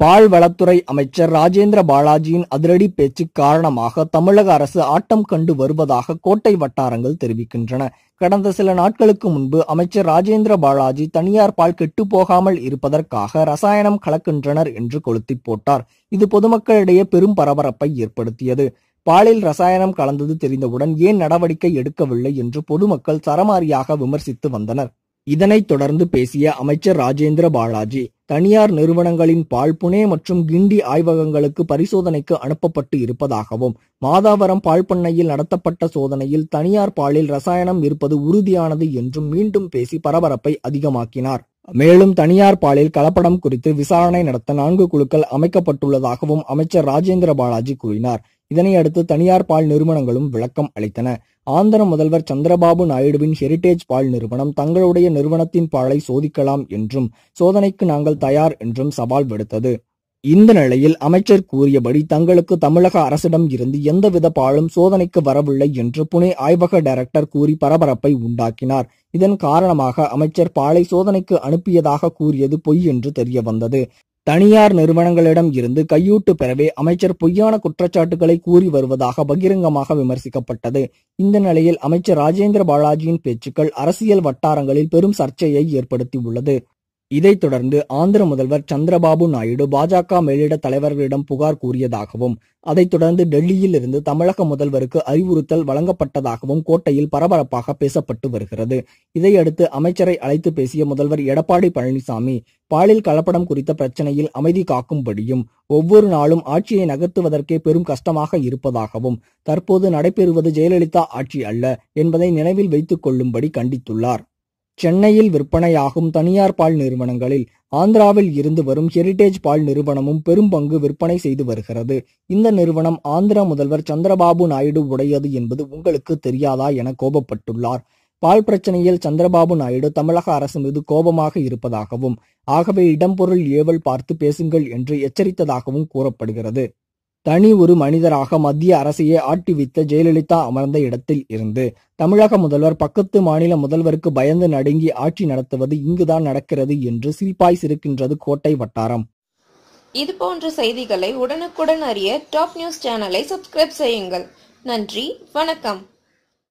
பால்வளத்துறை அமைச்சர் ராஜேந்திர பாலாஜியின் அதிரடி பேச்சு காரணமாக தமிழக அரசு ஆட்டம் கண்டு வருவதாக கோட்டை வட்டாரங்கள் தெரிவிக்கின்றன. கடந்த சில நாட்களுக்கு முன்பு அமைச்சர் ராஜேந்திர பாலாஜி தனியார் பால் கெட்டுப்போகாமல் இருப்பதற்காக ரசாயனம் கலக்கின்றனர் என்று கொளுத்தி போட்டார். இது பொதுமக்களிடையே பெரும் பரபரப்பை ஏற்படுத்தியது. பாலில் ரசாயனம் கலந்தது தெரிந்தவுடன் ஏன் நடவடிக்கை எடுக்கவில்லை என்று பொதுமக்கள் சரமாரியாக விமர்சித்து வந்தனர். இதனைத் தொடர்ந்து பேசிய அமைச்சர் ராஜேந்திர பாலாஜி தனியார் நிறுவனங்களின் பால் புனே மற்றும் கிண்டி ஆய்வகங்களுக்கு பரிசோதனைக்கு அனுப்பப்பட்டு இருப்பதாகவும் மாதாவரம் பால் பண்ணையில் நடத்தப்பட்ட சோதனையில் தனியார் பாலில் ரசாயனம் இருப்பது உறுதியானது என்றும் மீண்டும் பேசி பரபரப்பை அதிகமாக்கினார். மேலும் தனியார் பாலில் கலப்படம் குறித்து விசாரணை நடத்த நான்கு குழுக்கள் அமைக்கப்பட்டுள்ளதாகவும் அமைச்சர் ராஜேந்திர பாலாஜி கூறினார். இதனை அடுத்து தனியார் பால் நிறுவனங்களும் விளக்கம் அளித்தன. ஆந்திர முதல்வர் சந்திரபாபு நாயுடுவின் ஹெரிடேஜ் பால் நிறுவனம் தங்களுடைய நிறுவனத்தின் பாலை சோதிக்கலாம் என்றும் சோதனைக்கு நாங்கள் தயார் என்றும் சவால் விடுத்தது. இந்த நிலையில் அமைச்சர் கூறியபடி தங்களுக்கு தமிழக அரசிடம் இருந்து எந்தவித பாலும் சோதனைக்கு வரவில்லை என்று புனே ஆய்வக டைரக்டர் கூறி பரபரப்பை உண்டாக்கினார். இதன் காரணமாக அமைச்சர் பாலை சோதனைக்கு அனுப்பியதாக கூறியது பொய் என்று தெரிய வந்தது தனியார் நிறுவனங்களிடம் இருந்து கையூட்டு பெறவே அமைச்சர் பொய்யான குற்றச்சாட்டுகளை கூறி வருவதாக பகிரங்கமாக விமர்சிக்கப்பட்டது. இந்த நிலையில் அமைச்சர் ராஜேந்திர பாலாஜியின் பேச்சுக்கள் அரசியல் வட்டாரங்களில் பெரும் சர்ச்சையை ஏற்படுத்தியுள்ளது. இதைத் தொடர்ந்து ஆந்திர முதல்வர் சந்திரபாபு நாயுடு பாஜக மேலிட தலைவர்களிடம் புகார் கூறியதாகவும் அதைத் தொடர்ந்து டெல்லியில் இருந்து தமிழக முதல்வருக்கு அறிவுறுத்தல் வழங்கப்பட்டதாகவும் கோட்டையில் பரபரப்பாக பேசப்பட்டு வருகிறது. இதையடுத்து அமைச்சரை அழைத்து பேசிய முதல்வர் எடப்பாடி பழனிசாமி பாலில் கலப்படம் குறித்த பிரச்சனையில் அமைதி காக்கும்படியும் ஒவ்வொரு நாளும் ஆட்சியை நகர்த்துவதற்கே பெரும் கஷ்டமாக இருப்பதாகவும் தற்போது நடைபெறுவது ஜெயலலிதா ஆட்சி அல்ல என்பதை நினைவில் வைத்துக் கொள்ளும்படி கண்டித்துள்ளார். சென்னையில் விற்பனையாகும் தனியார் பால் நிறுவனங்களில் ஆந்திராவில் இருந்து வரும் ஹெரிடேஜ் பால் நிறுவனமும் பெரும் பங்கு விற்பனை செய்து வருகிறது. இந்த நிறுவனம் ஆந்திர முதல்வர் சந்திரபாபு நாயுடு உடையது என்பது உங்களுக்கு தெரியாதா என கோபப்பட்டுள்ளார். பால் பிரச்சனையில் சந்திரபாபு நாயுடு தமிழக அரசு மீது கோபமாக இருப்பதாகவும் ஆகவே இடம்பொருள் ஏவல் பார்த்து பேசுங்கள் என்று எச்சரித்ததாகவும் கூறப்படுகிறது. தனி ஒரு மனிதராக மத்திய அரசையே ஆட்டிவித்த ஜெயலலிதா அமர்ந்த இடத்தில் இருந்து தமிழக முதல்வர் பக்கத்து மாநில முதல்வருக்கு பயந்து நடுங்கி ஆட்சி நடத்துவது இங்குதான் நடக்கிறது என்று சிரிப்பாய் சிரிக்கின்றது கோட்டை வட்டாரம். இது போன்ற செய்திகளை உடனுக்குடன் அறிய டாப் நியூஸ் சேனலை சப்ஸ்கிரைப் செய்யுங்கள். நன்றி வணக்கம்.